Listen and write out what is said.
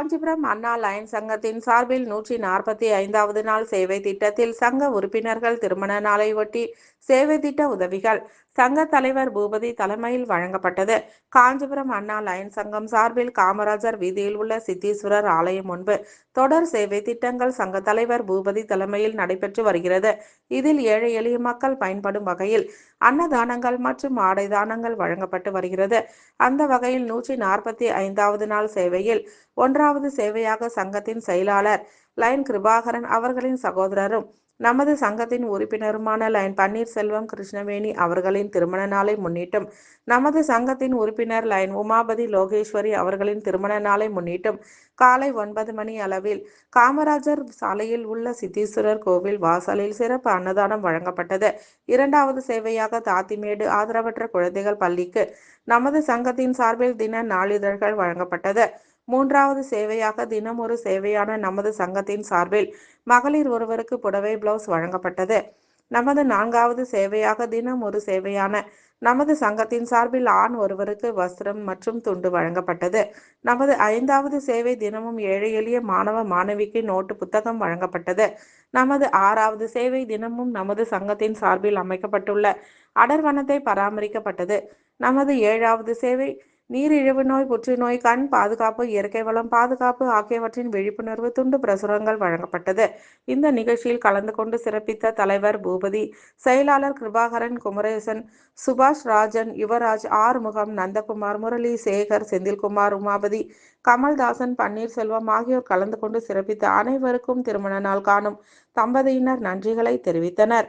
காஞ்சிபுரம் அண்ணா line சங்கத்தின் சார்பில் நூற்றி நாற்பத்தி ஐந்தாவது நாள் சேவை திட்டத்தில் சங்க உறுப்பினர்கள் திருமண நாளையொட்டி சேவை திட்ட உதவிகள் சங்க தலைவர் பூபதி தலைமையில் வழங்கப்பட்டது. காஞ்சிபுரம் அண்ணா லயன் சங்கம் சார்பில் காமராஜர் வீதியில் உள்ள சித்தீஸ்வரர் ஆலயம் முன்பு தொடர் சேவை திட்டங்கள் சங்க தலைவர் பூபதி தலைமையில் நடைபெற்று வருகிறது. இதில் ஏழை எளிய மக்கள் பயன்படும் வகையில் அன்னதானங்கள் மற்றும் ஆடை தானங்கள் வழங்கப்பட்டு வருகிறது. அந்த வகையில் நூற்றி நாற்பத்தி ஐந்தாவது நாள் சேவையில் ஒன்றாவது சேவையாக சங்கத்தின் செயலாளர் லைன் கிருபாகரன் அவர்களின் சகோதரரும் நமது சங்கத்தின் உறுப்பினருமான லைன் பன்னீர்செல்வம் கிருஷ்ணவேணி அவர்களின் திருமண நாளை முன்னிட்டும் நமது சங்கத்தின் உறுப்பினர் லைன் உமாபதி லோகேஸ்வரி அவர்களின் திருமண நாளை முன்னிட்டும் காலை ஒன்பது மணி அளவில் காமராஜர் சாலையில் உள்ள சித்தீஸ்வரர் கோவில் வாசலில் சிறப்பு அன்னதானம் வழங்கப்பட்டது. இரண்டாவது சேவையாக தாத்திமேடு ஆதரவற்ற குழந்தைகள் பள்ளிக்கு நமது சங்கத்தின் சார்பில் தின நாளிதழ்கள் வழங்கப்பட்டது. மூன்றாவது சேவையாக தினமொரு சேவையான நமது சங்கத்தின் சார்பில் மகளிர் ஒருவருக்கு புடவை பிளவுஸ் வழங்கப்பட்டது. நமது நான்காவது சேவையாக தினம் ஒரு சேவையான நமது சங்கத்தின் சார்பில் ஆண் ஒருவருக்கு வஸ்திரம் மற்றும் துண்டு வழங்கப்பட்டது. நமது ஐந்தாவது சேவை தினமும் ஏழை எளிய மாணவ மாணவிக்கு நோட்டு புத்தகம் வழங்கப்பட்டது. நமது ஆறாவது சேவை தினமும் நமது சங்கத்தின் சார்பில் அமைக்கப்பட்டுள்ள அடர்வனத்தை பராமரிக்கப்பட்டது. நமது ஏழாவது சேவை நீரிழிவு நோய் புற்றுநோய் கண் பாதுகாப்பு இயற்கை வளம் பாதுகாப்பு ஆகியவற்றின் விழிப்புணர்வு துண்டு பிரசுரங்கள் வழங்கப்பட்டது. இந்த நிகழ்ச்சியில் கலந்து கொண்டு சிறப்பித்த தலைவர் பூபதி செயலாளர் கிருபாகரன் குமரேசன் சுபாஷ் ராஜன் யுவராஜ் ஆறுமுகம் நந்தகுமார் முரளி சேகர் செந்தில்குமார் உமாபதி கமல்தாசன் பன்னீர்செல்வம் ஆகியோர் கலந்து கொண்டு சிறப்பித்த அனைவருக்கும் திருமண நாள் காணும் தம்பதியினர் நன்றிகளை தெரிவித்தனர்.